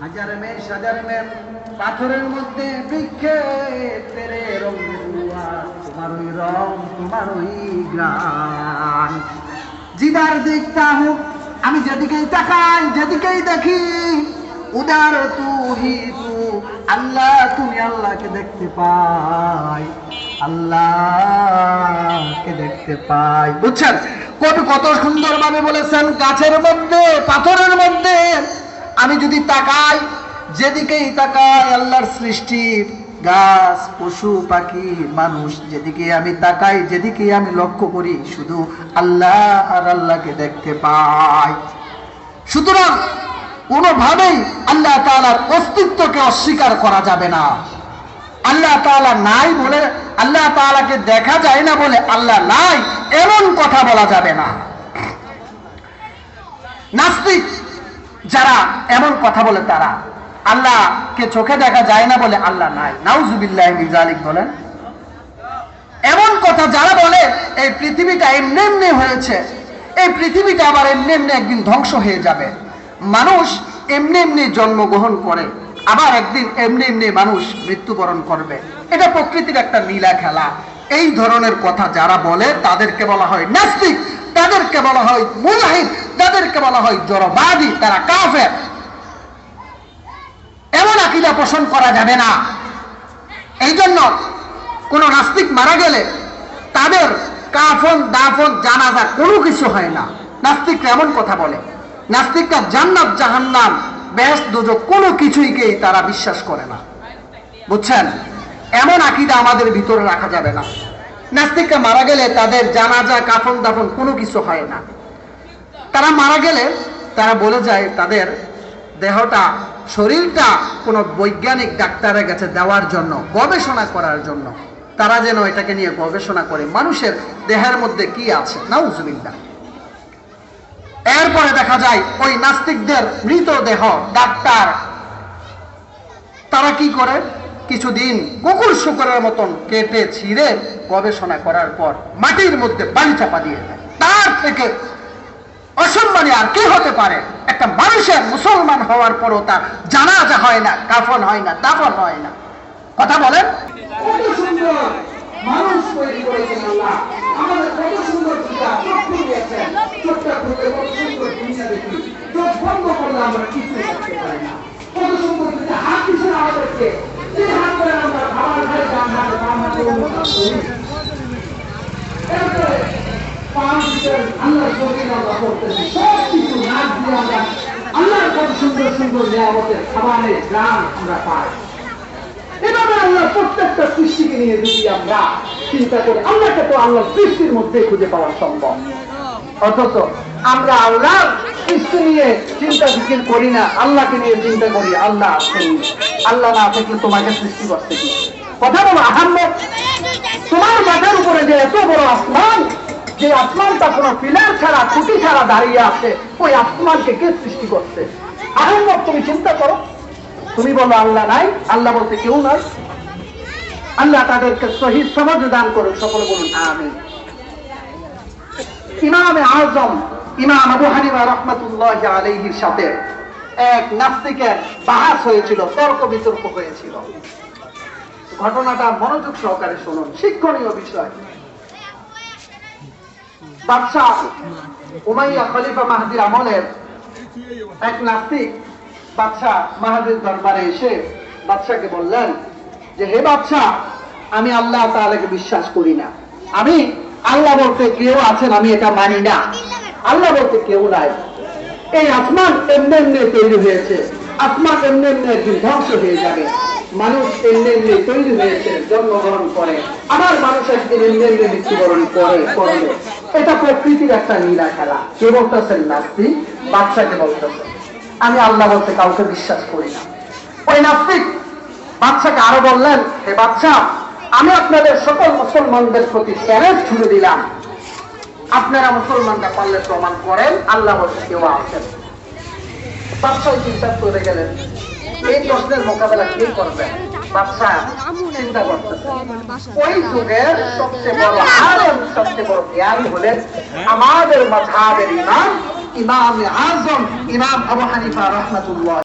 হাজার মে সাজার মে পাথরের মধ্যে বৃক্ষে তেরে রং তোমার রং তোমার ওই গ্রাম জিদার দেখতা হুক আমি যেদিকেই তাকাই, যেদিকেই দেখি, উদার তু হি তু, আল্লাহ, তুমি আল্লাহকে দেখতে পাই, আল্লাহকে দেখতে পাই। বুঝছেন? কবি কত সুন্দরভাবে বলেছেন, গাছের মধ্যে, পাথরের মধ্যে। আমি যদি তাকাই, যেদিকেই তাকাই, আল্লাহর সৃষ্টি, গাছ, পশু, পাখি, মানুষ, যেদিকে আমি তাকাই, যেদিকে আমি লক্ষ্য করি, শুধু আল্লাহ আর আল্লাহকে দেখতে পাই। সুতরাং, কোনোভাবেই আল্লাহ তাআলার অস্তিত্বকে অস্বীকার করা যাবে না। আল্লাহ তাআলা নাই বলে, আল্লাহ তাআলাকে দেখা যায় না বলে আল্লাহ নাই। এমন কথা বলা যাবে না। নাস্তিক যারা এমন কথা বলে তারা। আল্লাহকে চোখে দেখা যায় না বলে আল্লাহ নাই। নাউজুবিল্লাহ মিজালিক বলেন। এমন কথা যারা বলে, এই পৃথিবীটা এমনি এমনি হয়েছে। এই পৃথিবীটা আবার এমনি এমনি একদিন ধ্বংস হয়ে যাবে। মানুষ এমনি এমনি জন্মগ্রহণ করে, আবার একদিন এমনি এমনি মানুষ মৃত্যুবরণ করবে। এটা প্রকৃতির একটা নীলা খেলা। এই ধরনের কথা যারা বলে, তাদেরকে বলা হয় নাস্তিক, তাদেরকে বলা হয় মুজাহিদ, তাদেরকে বলা হয় জড়বাদী, তারা কাফের। এমন আকিদা পোষণ করা যাবে না। এই জন্য কোন নাস্তিক মারা গেলে তাদের কাফন, দাফন, জানাজা কোনো কিছু হয় না। নাস্তিকরা এমন কথা বলে। নাস্তিকরা জান্নাত, জাহান্নাম বেশ দুজক কোনো কিছুইকেই তারা বিশ্বাস করে না। বুঝছেন? এমন আকিদা আমাদের ভিতরে রাখা যাবে না। নাস্তিকরা মারা গেলে তাদের জানাজা, কাফন দাফন কোনো কিছু হয় না। তারা মারা গেলে তারা বলে যায়, তাদের দেহটা, শরীরটা কোনো বৈজ্ঞানিক ডাক্তারের কাছে দেওয়ার জন্য, গবেষণা করার জন্য। তারা যেন এটাকে নিয়ে গবেষণা করে, মানুষের দেহের মধ্যে কি আছে? নাউজুবিল্লাহ। এরপরে দেখা যায়, ওই নাস্তিকদের মৃতদেহ, ডাক্তার, তারা কি করে? কিছুদিন কুকুর শুকরের মতন কেটে ছিঁড়ে গবেষণা করার পর মাটির মধ্যে বালি চাপা দিয়ে দেয়। তার থেকে অসম্মানী আর কি হতে পারে? একটা মানুষের মুসলমান হওয়ার পরও তার জানাজা হয় না, কাফন হয় না, দাফন হয় না। কথা বলেন। আমাদের কত সুন্দর দিয়েছেন আমরা কিছু করতে পারি না। কত সুন্দর হাত দিচ্ছেন আমাদেরকে আমরা আল্লাহ নিয়ে যদি আমরা চিন্তা করি আল্লাহকে মধ্যে খুঁজে পাওয়া সম্ভব। অথচ আমরা আল্লাহ সৃষ্টি নিয়ে চিন্তা ফিকির করি না আল্লাহকে নিয়ে চিন্তা করি, আল্লাহ আল্লাহ না থাকলে তোমাকে সৃষ্টি করতে কি? কথা বলো আহম্মদ তোমার মাথার উপরে যে এত বড় আসমান, যে আসমানটা কোনো পিলার ছাড়া, খুঁটি ছাড়া দাঁড়িয়ে আছে, ওই আসমানকে কে সৃষ্টি করছে? আহম্মদ তুমি চিন্তা করো। তুমি বলো, আল্লাহ নাই, আল্লাহ বলতে কেউ নাই। আল্লাহ তাদেরকে সহি সমাজ দান করুন, সকলে বলুন আমি ইমামে আজম, ইমাম আবু হানিফা রহমতুল্লাহ আলাইহির সাথে এক নাস্তিকের বাহাস হয়েছিল, তর্ক বিতর্ক হয়েছিল। ঘটনাটা মনোযোগ সহকারে শুনুন, শিক্ষণীয় বিষয়। বাদশাহ উমাইয়া খলিফা মাহাদির আমলের এক নাস্তিক বাদশাহ মাহাদির দরবারে এসে বললেন যে, হে বাদশাহ, আমি আল্লাহ তাআলাকে বিশ্বাস করি না। আমি আল্লাহ বলতে কেউ আছেন, আমি এটা মানি না। আল্লাহ বলতে কেউ নাই। এই আসমান এমনি এমনি তৈরি হয়েছে। আসমান এমনি এমনি ধ্বংস হয়ে যাবে। মানুষ এমনি এমনি তৈরি হয়েছে, জন্মগ্রহণ করে, আবার মানুষ একদিন এমনি এমনি মৃত্যুবরণ করে, করবে। এটা প্রকৃতির একটা নীলা খেলা। কে বলতেছেন নাস্তি? বাচ্চাকে বলতেছে আমি আল্লাহ বলতে কাউকে বিশ্বাস করি না। ওই নাস্তিক বাচ্চাকে আরও বললেন, হে বাচ্চা আমি আপনাদের সকল মুসলমানদের প্রতি চ্যালেঞ্জ ছুড়ে দিলাম। আপনারা মুসলমানরা পারলে প্রমাণ করেন, আল্লাহ বলতে কেউ আছেন বাচ্চা ওই চিন্তা করে গেলেন এই প্রশ্নের মোকাবেলা কে করবে? বাচ্চা চিন্তা করতেছে। ওই যুগের সবচেয়ে বড় আরব সবচেয়ে বড় জ্ঞানী হলেন আমাদের মাঝাবের ইমাম ইমাম আজম, ইমাম আবু হানিফা রহমতুল্লাহ।